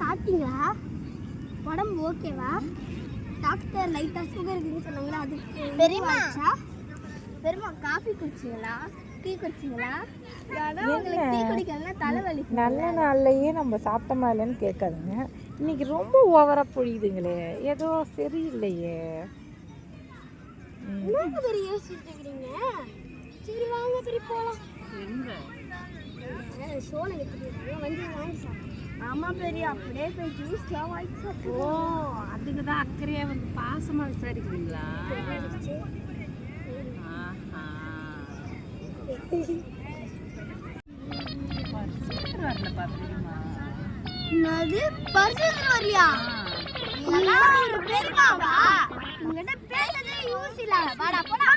சாப்பிட்டீங்களா? உடம்பு ஓகேவா? டாக்டர் லைட்டாக சுகர் இருக்குன்னு சொன்னாங்களா? அது பெரியம்மா. பெரியமாச்சா பெரியமா காஃபி குடிச்சிங்களா? டீ குடிச்சிங்களா? உங்களுக்கு டீ குடிக்கலன்னா தலைவலி நல்ல நாள்லயே நம்ம சாப்பிட்டோமா இல்லைன்னு கேட்காதுங்க. இன்னைக்கு ரொம்ப ஓவரா பொழியுதுங்களே ஏதோ சரியில்லையே. ம். என்னங்க பெரிய யோசிச்சுட்டு இருக்கிறீங்க? சரி வாங்க பெரிய போகலாம் வந்து வாங்கி சாப்பிடுங்க ஆமா பெரிய அப்படியே போய் ஜூஸ்லாம் வாங்கி ஓ சாப்பிடுவோம் அதுக்கு தான் அக்கறையா வந்து பாசமா விசாரிக்கிறீங்களா? என்னது? பரிசுத்தர வரியா ஒரு பெருமாவா? உங்ககிட்ட பேசுறதே யூஸ் இல்ல வாடா போடா.